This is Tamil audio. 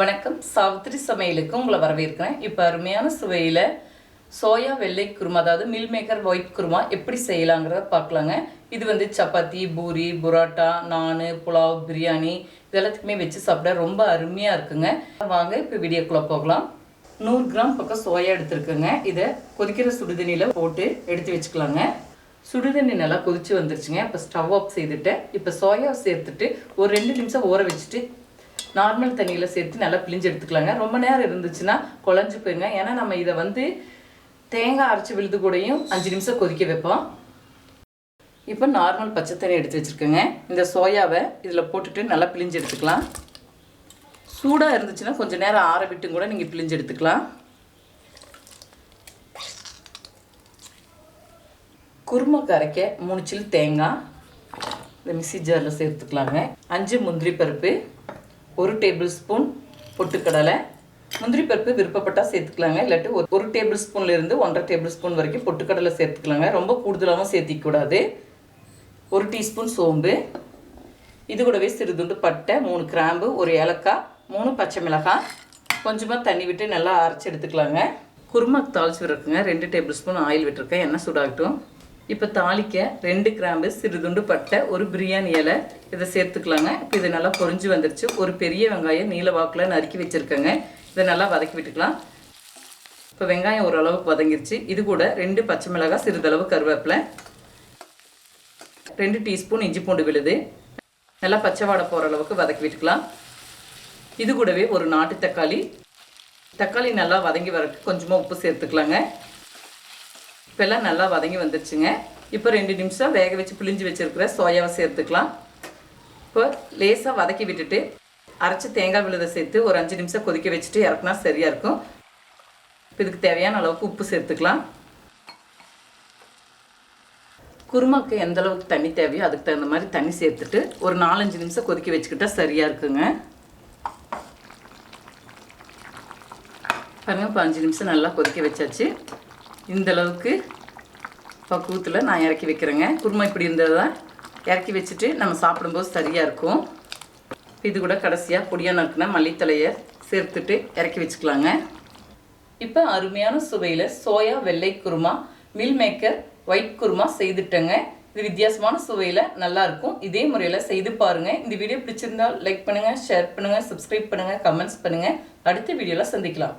வணக்கம். சாவித்திரி சமையலுக்கு உங்களை வரவேற்கிறேன். இப்போ அருமையான சுவையில் சோயா வெள்ளை குருமா அதாவது மில் மேக்கர் ஒயிட் குருமா எப்படி செய்யலாங்கிறத பார்க்கலாங்க. இது வந்து சப்பாத்தி பூரி புரோட்டா நான் புலாவ் பிரியாணி இது எல்லாத்துக்குமே வச்சு சாப்பிட ரொம்ப அருமையாக இருக்குங்க. வாங்க இப்போ வீடியோக்குள்ளே போகலாம். நூறு கிராம் பக்கம் சோயா எடுத்துருக்குங்க. இதை கொதிக்கிற சுடுதண்ணியில் போட்டு எடுத்து வச்சுக்கலாங்க. சுடுதண்ணி நல்லா கொதிச்சு வந்துருச்சுங்க. இப்போ ஸ்டவ் ஆஃப் செய்துட்டு இப்போ சோயா சேர்த்துட்டு ஒரு ரெண்டு நிமிஷம் ஊற வச்சுட்டு நார்மல் தண்ணியில் சேர்த்து நல்லா பிழிஞ்சு எடுத்துக்கலாங்க. ரொம்ப நேரம் இருந்துச்சுன்னா குழஞ்சு போயிருங்க. ஏன்னா நம்ம இதை வந்து தேங்காய் அரைச்சி விழுது கூடயும் அஞ்சு நிமிஷம் கொதிக்க வைப்போம். இப்போ நார்மல் பச்சை தண்ணி எடுத்து வச்சுருக்கேங்க. இந்த சோயாவை இதில் போட்டுட்டு நல்லா பிழிஞ்சு எடுத்துக்கலாம். சூடாக இருந்துச்சுன்னா கொஞ்சம் நேரம் ஆற விட்டும் கூட நீங்கள் பிழிஞ்சு எடுத்துக்கலாம். குருமா கரைக்க மூணு சில் தேங்காய். இந்த மிக்சி ஜாரில் சேர்த்துக்கலாங்க. அஞ்சு முந்திரி பருப்பு. ஒரு டேபிள் ஸ்பூன் பொட்டுக்கடலை முந்திரி பருப்பு விருப்பப்பட்டால் சேர்த்துக்கலாங்க. இல்லாட்டி ஒரு டேபிள் ஸ்பூன்லேருந்து ஒன்றரை டேபிள் ஸ்பூன் வரைக்கும் பொட்டுக்கடலை சேர்த்துக்கலாங்க. ரொம்ப கூடுதலாகவும் சேர்த்திக்கூடாது. ஒரு டீஸ்பூன் சோம்பு இது கூடவே சிறுதுண்டு பட்டை மூணு கிராம்பு ஒரு ஏலக்காய் மூணு பச்சை மிளகாய். கொஞ்சமாக தண்ணி விட்டு நல்லா அரைச்சி எடுத்துக்கலாங்க. குருமாக்கு தாளிச்சு விட்டுருக்குங்க. ரெண்டு டேபிள் ஸ்பூன் ஆயில் விட்டுருக்கேன். எண்ணெய் சூடாகட்டும். இப்போ தாளிக்க ரெண்டு கிராம்பு சிறுதுண்டு பட்டை ஒரு பிரியாணி இலை. இதை சேர்த்துக்கலாங்க. இப்போ இது நல்லா பொறிஞ்சு வந்துருச்சு. ஒரு பெரிய வெங்காயம் நீல வாக்கில் நறுக்கி வச்சுருக்கேங்க. இதை நல்லா வதக்கி விட்டுக்கலாம். இப்போ வெங்காயம் ஓரளவுக்கு வதங்கிருச்சு. இது கூட ரெண்டு பச்சை மிளகாய் சிறிதளவு கருவேப்பிலை. ரெண்டு டீஸ்பூன் இஞ்சி பூண்டு விழுது. நல்லா பச்சை வாடை போகிற அளவுக்கு வதக்கி விட்டுக்கலாம். இது கூடவே ஒரு நாட்டு தக்காளி. தக்காளி நல்லா வதங்கி வரக்கு கொஞ்சமாக உப்பு சேர்த்துக்கலாங்க. இப்போ எல்லாம் நல்லா வதங்கி வந்துருச்சுங்க. இப்போ ரெண்டு நிமிஷம் வேக வச்சு பிழிஞ்சு வச்சுருக்கிற சோயாவை சேர்த்துக்கலாம். இப்போ லேசாக வதக்கி விட்டுட்டு அரைச்சி தேங்காய் விழுதை சேர்த்து ஒரு அஞ்சு நிமிஷம் கொதிக்க வச்சுட்டு இறக்குனா சரியாக இருக்கும். இப்போ இதுக்கு தேவையான அளவுக்கு உப்பு சேர்த்துக்கலாம். குருமாக்கு எந்த அளவுக்கு தண்ணி தேவையோ அதுக்கு தகுந்த மாதிரி தண்ணி சேர்த்துட்டு ஒரு நாலஞ்சு நிமிஷம் கொதிக்க வச்சுக்கிட்டா சரியாக இருக்குங்க. பாருங்க இப்போ அஞ்சு நிமிஷம் நல்லா கொதிக்க வச்சாச்சு. இந்த அளவுக்கு பக்குவத்தில் நான் இறக்கி வைக்கிறேங்க. குருமா இப்படி இருந்தது? தான் இறக்கி வச்சுட்டு நம்ம சாப்பிடும்போது சரியாக இருக்கும். இது கூட கடைசியாக பொடியாக நறுக்கின மல்லித்தலையை சேர்த்துட்டு இறக்கி வச்சுக்கலாங்க. இப்போ அருமையான சுவையில் சோயா வெள்ளை kurma meal maker white kurma செய்துட்டேங்க. இது வித்தியாசமான சுவையில் நல்லாயிருக்கும் இதே முறையில் செய்து பாருங்கள் இந்த வீடியோ பிடிச்சிருந்தால் லைக் பண்ணுங்கள் ஷேர் பண்ணுங்கள் சப்ஸ்கிரைப் பண்ணுங்கள் கமெண்ட்ஸ் பண்ணுங்கள் அடுத்த வீடியோவில் சந்திக்கலாம்.